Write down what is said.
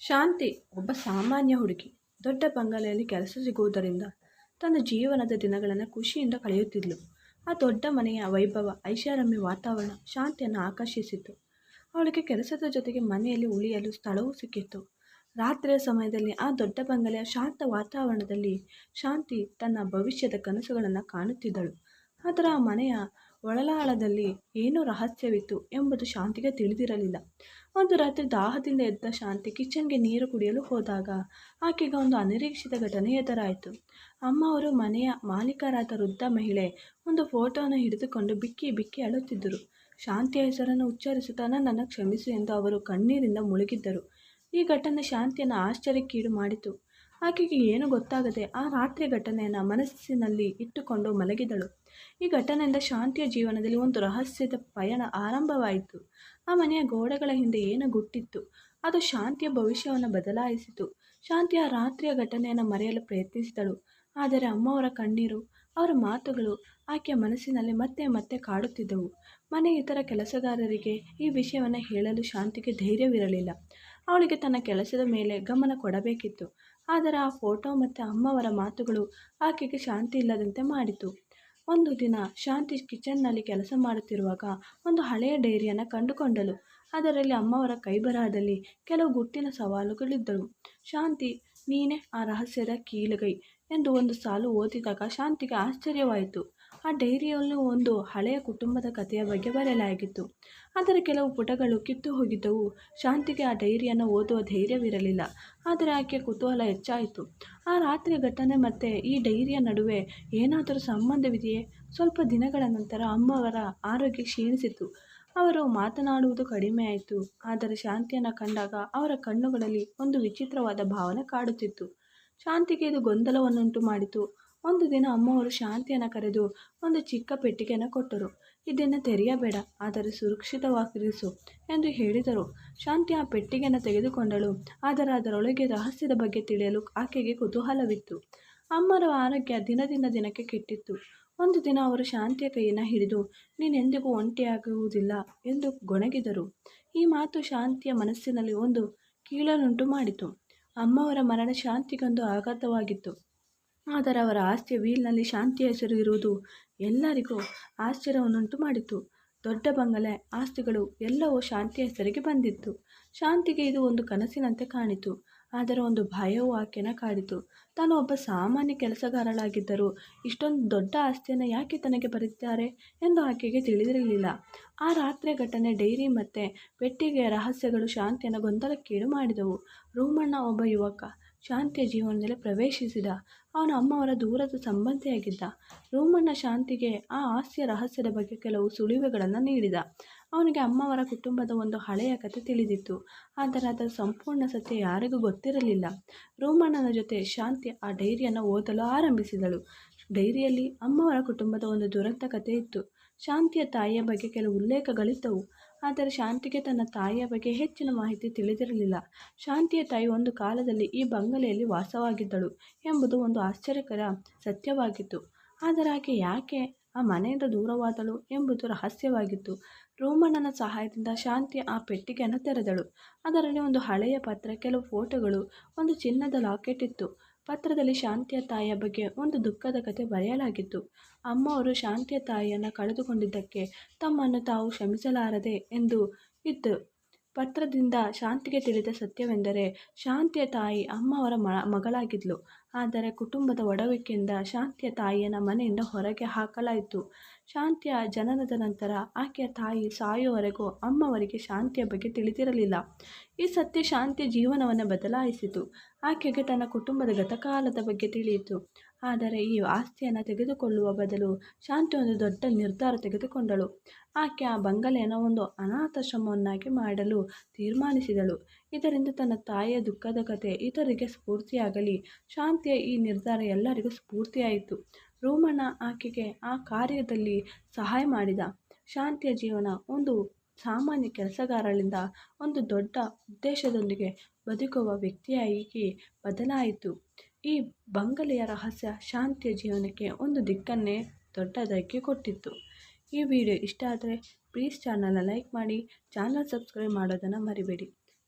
ಶಾಂತಿ, ಒಬ್ಬ ಸಾಮಾನ್ಯ ಹುಡುಗಿ. ದೊಡ್ಡ ಬಂಗಲೆಯಲ್ಲಿ ಕೆಲಸ ಸಿಗುವುದರಿಂದ ತನ್ನ ಜೀವನದ ದಿನಗಳನ್ನು ಖುಷಿಯಿಂದ ಕಳೆಯುತ್ತಿದ್ದಳು ಆ ದೊಡ್ಡ ಮನೆಯ ವೈಭವ, ಐಷಾರಾಮಿ ವಾತಾವರಣ ಶಾಂತಿಯನ್ನು ಆಕರ್ಷಿಸಿತು ಅವಳಿಗೆ ಕೆಲಸದ ಜೊತೆಗೆ ಮನೆಯಲ್ಲಿ ಉಳಿಯಲು ಸ್ಥಳವೂ ಸಿಕ್ಕಿತ್ತು. ರಾತ್ರಿಯ ಸಮಯದಲ್ಲಿ ಆ ದೊಡ್ಡ ಬಂಗಲೆಯ ಶಾಂತ ವಾತಾವರಣದಲ್ಲಿ ಶಾಂತಿ ತನ್ನ ಭವಿಷ್ಯದ ಕನಸುಗಳನ್ನು ಕಾಣುತ್ತಿದ್ದಳು. ಆದರೆ ಆ ಮನೆಯ ಒಳಲಾಳದಲ್ಲಿ ಏನು ರಹಸ್ಯವಿತ್ತು ಎಂಬುದು ಶಾಂತಿಗೆ ತಿಳಿದಿರಲಿಲ್ಲ. ಒಂದು ರಾತ್ರಿ ದಾಹದಿಂದ ಎದ್ದ ಶಾಂತಿ ಕಿಚನ್ಗೆ ನೀರು ಕುಡಿಯಲು ಹೋದಾಗ ಆಕೆಗೆ ಒಂದು ಅನಿರೀಕ್ಷಿತ ಘಟನೆ ಎದುರಾಯಿತು. ಅಮ್ಮ ಅವರು ಮನೆಯ ಮಾಲೀಕರಾದ ವೃದ್ಧ ಮಹಿಳೆ ಒಂದು ಫೋಟೋನ ಹಿಡಿದುಕೊಂಡು ಬಿಕ್ಕಿ ಬಿಕ್ಕಿ ಅಳುತ್ತಿದ್ದರು. ಶಾಂತಿಯ ಹೆಸರನ್ನು ಉಚ್ಚರಿಸುತ್ತಾ ನನ್ನ ಕ್ಷಮಿಸು ಎಂದು ಅವರು ಕಣ್ಣೀರಿಂದ ಮುಳುಗಿದ್ದರು. ಈ ಘಟನೆ ಶಾಂತಿಯನ್ನು ಆಶ್ಚರ್ಯಕ್ಕೀಡು ಮಾಡಿತು. ಆಕೆಗೆ ಏನು ಗೊತ್ತಾಗದೆ ಆ ರಾತ್ರಿ ಘಟನೆಯನ್ನು ಮನಸ್ಸಿನಲ್ಲಿ ಇಟ್ಟುಕೊಂಡು ಮಲಗಿದಳು. ಈ ಘಟನೆಯಿಂದ ಶಾಂತಿಯ ಜೀವನದಲ್ಲಿ ಒಂದು ರಹಸ್ಯದ ಪಯಣ ಆರಂಭವಾಯಿತು. ಆ ಮನೆಯ ಗೋಡೆಗಳ ಹಿಂದೆ ಏನು ಗುಟ್ಟಿತ್ತು? ಅದು ಶಾಂತಿಯ ಭವಿಷ್ಯವನ್ನು ಬದಲಾಯಿಸಿತು. ಶಾಂತಿಯ ರಾತ್ರಿಯ ಘಟನೆಯನ್ನು ಮರೆಯಲು ಪ್ರಯತ್ನಿಸಿದಳು. ಆದರೆ ಅಮ್ಮವರ ಕಣ್ಣೀರು, ಅವರ ಮಾತುಗಳು ಆಕೆಯ ಮನಸ್ಸಿನಲ್ಲಿ ಮತ್ತೆ ಮತ್ತೆ ಕಾಡುತ್ತಿದ್ದವು. ಮನೆ ಇತರ ಕೆಲಸಗಾರರಿಗೆ ಈ ವಿಷಯವನ್ನು ಹೇಳಲು ಶಾಂತಿಗೆ ಧೈರ್ಯವಿರಲಿಲ್ಲ. ಅವಳಿಗೆ ತನ್ನ ಕೆಲಸದ ಮೇಲೆ ಗಮನ ಕೊಡಬೇಕಿತ್ತು. ಆದರೆ ಆ ಫೋಟೋ ಮತ್ತು ಅಮ್ಮವರ ಮಾತುಗಳು ಆಕೆಗೆ ಶಾಂತಿ ಇಲ್ಲದಂತೆ ಮಾಡಿತು. ಒಂದು ದಿನ ಶಾಂತಿ ಕಿಚನ್ನಲ್ಲಿ ಕೆಲಸ ಮಾಡುತ್ತಿರುವಾಗ ಒಂದು ಹಳೆಯ ಡೈರಿಯನ್ನು ಕಂಡುಕೊಂಡಳು. ಅದರಲ್ಲಿ ಅಮ್ಮವರ ಕೈಬರಹದಲ್ಲಿ ಕೆಲವು ಗುಟ್ಟಿನ ಸವಾಲುಗಳಿದ್ದವು. ಶಾಂತಿ, ನೀನೇ ಆ ರಹಸ್ಯದ ಕೀಲುಗೈ ಎಂದು ಒಂದು ಸಾಲು ಓದಿದಾಗ ಶಾಂತಿಗೆ ಆಶ್ಚರ್ಯವಾಯಿತು. ಆ ಡೈರಿಯಲ್ಲೂ ಒಂದು ಹಳೆಯ ಕುಟುಂಬದ ಕಥೆಯ ಬಗ್ಗೆ ಬರೆಯಲಾಗಿತ್ತು. ಆದರೆ ಕೆಲವು ಪುಟಗಳು ಕಿತ್ತು ಹೋಗಿದ್ದವು. ಶಾಂತಿಗೆ ಆ ಡೈರಿಯನ್ನು ಓದುವ ಧೈರ್ಯವಿರಲಿಲ್ಲ. ಆದರೆ ಆಕೆ ಕುತೂಹಲ ಹೆಚ್ಚಾಯಿತು. ಆ ರಾತ್ರಿ ಘಟನೆ ಮತ್ತು ಈ ಡೈರಿಯ ನಡುವೆ ಏನಾದರೂ ಸಂಬಂಧವಿದೆಯೇ? ಸ್ವಲ್ಪ ದಿನಗಳ ನಂತರ ಅಮ್ಮವರ ಆರೋಗ್ಯ ಕ್ಷೀಣಿಸಿತು ಅವರು ಮಾತನಾಡುವುದು ಕಡಿಮೆಯಾಯಿತು ಆದರೆ ಶಾಂತಿಯನ್ನು ಕಂಡಾಗ ಅವರ ಕಣ್ಣುಗಳಲ್ಲಿ ಒಂದು ವಿಚಿತ್ರವಾದ ಭಾವನೆ ಕಾಡುತ್ತಿತ್ತು. ಶಾಂತಿಗೆ ಇದು ಗೊಂದಲವನ್ನುಂಟು ಮಾಡಿತು ಒಂದು ದಿನ ಅಮ್ಮವರು ಶಾಂತಿಯನ್ನು ಕರೆದು ಒಂದು ಚಿಕ್ಕ ಪೆಟ್ಟಿಗೆಯನ್ನು ಕೊಟ್ಟರು. ಇದನ್ನು ತೆರೆಯಬೇಡ, ಆದರೆ ಸುರಕ್ಷಿತವಾಗಿರಿಸು ಎಂದು ಹೇಳಿದರು. ಶಾಂತಿ ಆ ಪೆಟ್ಟಿಗೆಯನ್ನು ತೆಗೆದುಕೊಂಡಳು. ಆದರೆ ಅದರೊಳಗೆ ರಹಸ್ಯದ ಬಗ್ಗೆ ತಿಳಿಯಲು ಆಕೆಗೆ ಕುತೂಹಲವಿತ್ತು. ಅಮ್ಮರ ಆರೋಗ್ಯ ದಿನದಿಂದ ದಿನಕ್ಕೆ ಕೆಟ್ಟಿತ್ತು. ಒಂದು ದಿನ ಅವರು ಶಾಂತಿಯ ಕೈಯನ್ನು ಹಿಡಿದು, ನೀನೆಂದಿಗೂ ಒಂಟಿಯಾಗುವುದಿಲ್ಲ ಎಂದು ಗೊಣಗಿದರು. ಈ ಮಾತು ಶಾಂತಿಯ ಮನಸ್ಸಿನಲ್ಲಿ ಒಂದು ಕೀಳಲುಂಟು ಮಾಡಿತು. ಅಮ್ಮವರ ಮರಣ ಶಾಂತಿಗೊಂದು ಆಘಾತವಾಗಿತ್ತು. ಆದರೆ ಅವರ ಆಸ್ತಿಯ ವೀಲ್ನಲ್ಲಿ ಶಾಂತಿಯ ಹೆಸರು ಇರುವುದು ಎಲ್ಲರಿಗೂ ಆಶ್ಚರ್ಯವನ್ನುಂಟು ಮಾಡಿತು. ದೊಡ್ಡ ಬಂಗಲೆ, ಆಸ್ತಿಗಳು ಎಲ್ಲವೂ ಶಾಂತಿಯ ಹೆಸರಿಗೆ ಬಂದಿತ್ತು. ಶಾಂತಿಗೆ ಇದು ಒಂದು ಕನಸಿನಂತೆ ಕಾಣಿತು. ಆದರೆ ಒಂದು ಭಯವೂ ಆಕೆನ ಕಾಡಿತು. ತಾನು ಒಬ್ಬ ಸಾಮಾನ್ಯ ಕೆಲಸಗಾರಳಾಗಿದ್ದರೂ ಇಷ್ಟೊಂದು ದೊಡ್ಡ ಆಸ್ತಿಯನ್ನು ಯಾಕೆ ತನಗೆ ಬರೆದಿದ್ದಾರೆ ಎಂದು ಆಕೆಗೆ ತಿಳಿದಿರಲಿಲ್ಲ. ಆ ರಾತ್ರಿಯ ಘಟನೆ ಡೈರಿ ಮತ್ತು ಪೆಟ್ಟಿಗೆಯ ರಹಸ್ಯಗಳು ಶಾಂತಿಯನ್ನು ಗೊಂದಲಕ್ಕೀಡು ಮಾಡಿದವು. ರೂಮಣ್ಣ ಒಬ್ಬ ಯುವಕ. ಶಾಂತಿಯ ಜೀವನದಲ್ಲಿ ಪ್ರವೇಶಿಸಿದ ಅವನು ಅಮ್ಮವರ ದೂರದ ಸಂಬಂಧಿಯಾಗಿದ್ದ ರೋಮಣ್ಣ ಶಾಂತಿಗೆ ಆ ಆಸ್ತಿಯ ರಹಸ್ಯದ ಬಗ್ಗೆ ಕೆಲವು ಸುಳಿವುಗಳನ್ನು ನೀಡಿದ. ಅವನಿಗೆ ಅಮ್ಮವರ ಕುಟುಂಬದ ಒಂದು ಹಳೆಯ ಕತೆ ತಿಳಿದಿತ್ತು. ಆದರೆ ಅದರ ಸಂಪೂರ್ಣ ಸತ್ಯ ಯಾರಿಗೂ ಗೊತ್ತಿರಲಿಲ್ಲ. ರೋಮಣ್ಣನ ಜೊತೆ ಶಾಂತಿ ಆ ಡೈರಿಯನ್ನು ಓದಲು ಆರಂಭಿಸಿದಳು. ಡೈರಿಯಲ್ಲಿ ಅಮ್ಮವರ ಕುಟುಂಬದ ಒಂದು ದುರಂತ ಕಥೆ ಇತ್ತು ಶಾಂತಿಯ ತಾಯಿಯ ಬಗ್ಗೆ ಕೆಲವು ಉಲ್ಲೇಖಗಳಿದ್ದವು. ಆದರೆ ಶಾಂತಿಗೆ ತನ್ನ ತಾಯಿಯ ಬಗ್ಗೆ ಹೆಚ್ಚಿನ ಮಾಹಿತಿ ತಿಳಿದಿರಲಿಲ್ಲ. ಶಾಂತಿಯ ತಾಯಿ ಒಂದು ಕಾಲದಲ್ಲಿ ಈ ಬಂಗಲೆಯಲ್ಲಿ ವಾಸವಾಗಿದ್ದಳು ಎಂಬುದು ಒಂದು ಆಶ್ಚರ್ಯಕರ ಸತ್ಯವಾಗಿತ್ತು. ಆದರೆ ಆಕೆ ಯಾಕೆ ಆ ಮನೆಯಿಂದ ದೂರವಾದಳು ಎಂಬುದು ರಹಸ್ಯವಾಗಿತ್ತು. ರೋಮಣ್ಣನ ಸಹಾಯದಿಂದ ಶಾಂತಿ ಆ ಪೆಟ್ಟಿಗೆಯನ್ನು ತೆರೆದಳು. ಅದರಲ್ಲಿ ಒಂದು ಹಳೆಯ ಪತ್ರ, ಕೆಲವು ಫೋಟೋಗಳು, ಒಂದು ಚಿನ್ನದ ಲಾಕೆಟ್ ಇತ್ತು. ಪತ್ರದಲ್ಲಿ ಶಾಂತಿಯ ತಾಯಿಯ ಬಗ್ಗೆ ಒಂದು ದುಃಖದ ಕತೆ ಬರೆಯಲಾಗಿತ್ತು. ಅಮ್ಮವರು ಶಾಂತಿಯ ತಾಯಿಯನ್ನು ಕಳೆದುಕೊಂಡಿದ್ದಕ್ಕೆ ತಮ್ಮನ್ನು ತಾವು ಕ್ಷಮಿಸಲಾರದೆ ಎಂದು ಇತ್ತು. ಪತ್ರದಿಂದ ಶಾಂತಿಗೆ ತಿಳಿದ ಸತ್ಯವೆಂದರೆ ಶಾಂತಿಯ ತಾಯಿ ಅಮ್ಮವರ ಮಗಳಾಗಿದ್ಲು. ಆದರೆ ಕುಟುಂಬದ ಒಡವಿಕೆಯಿಂದ ಶಾಂತಿಯ ತಾಯಿಯನ ಮನೆಯಿಂದ ಹೊರಗೆ ಹಾಕಲಾಯಿತು. ಶಾಂತಿಯ ಜನನದ ನಂತರ ಆಕೆಯ ತಾಯಿ ಸಾಯುವವರೆಗೂ ಅಮ್ಮವರಿಗೆ ಶಾಂತಿಯ ಬಗ್ಗೆ ತಿಳಿದಿರಲಿಲ್ಲ. ಈ ಸತ್ಯ ಶಾಂತಿಯ ಜೀವನವನ್ನು ಬದಲಾಯಿಸಿತು. ಆಕೆಗೆ ತನ್ನ ಕುಟುಂಬದ ಗತಕಾಲದ ಬಗ್ಗೆ ತಿಳಿಯಿತು. ಆದರೆ ಈ ಆಸ್ತಿಯನ್ನು ತೆಗೆದುಕೊಳ್ಳುವ ಬದಲು ಶಾಂತಿ ಒಂದು ದೊಡ್ಡ ನಿರ್ಧಾರ ತೆಗೆದುಕೊಂಡಳು. ಆಕೆ ಆ ಬಂಗಲೆಯನ್ನು ಒಂದು ಅನಾಥಾಶ್ರಮವನ್ನಾಗಿ ಮಾಡಲು ತೀರ್ಮಾನಿಸಿದಳು. ಇದರಿಂದ ತನ್ನ ತಾಯಿಯ ದುಃಖದ ಕತೆ ಇತರರಿಗೆ ಸ್ಫೂರ್ತಿಯಾಗಲಿ. ಶಾಂತಿಯ ಈ ನಿರ್ಧಾರ ಎಲ್ಲರಿಗೂ ಸ್ಫೂರ್ತಿಯಾಯಿತು. ರೋಮಣ್ಣ ಆಕೆಗೆ ಆ ಕಾರ್ಯದಲ್ಲಿ ಸಹಾಯ ಮಾಡಿದ. ಶಾಂತಿಯ ಜೀವನ ಒಂದು ಸಾಮಾನ್ಯ ಕೆಲಸಗಾರಳಿಂದ ಒಂದು ದೊಡ್ಡ ಉದ್ದೇಶದೊಂದಿಗೆ ಬದುಕುವ ವ್ಯಕ್ತಿಯಾಗಿ ಬದಲಾಯಿತು. ಈ ಬಂಗಲೆಯ ರಹಸ್ಯ ಶಾಂತಿಯ ಜೀವನಕ್ಕೆ ಒಂದು ದಿಕ್ಕನ್ನೇ ದೊಡ್ಡದಾಗಿ ಕೊಟ್ಟಿತ್ತು. ಈ ವಿಡಿಯೋ ಇಷ್ಟ ಆದರೆ ಪ್ಲೀಸ್ ಚಾನಲ್ನ ಲೈಕ್ ಮಾಡಿ ಚಾನಲ್ ಸಬ್ಸ್ಕ್ರೈಬ್ ಮಾಡೋದನ್ನು ಮರಿಬೇಡಿ.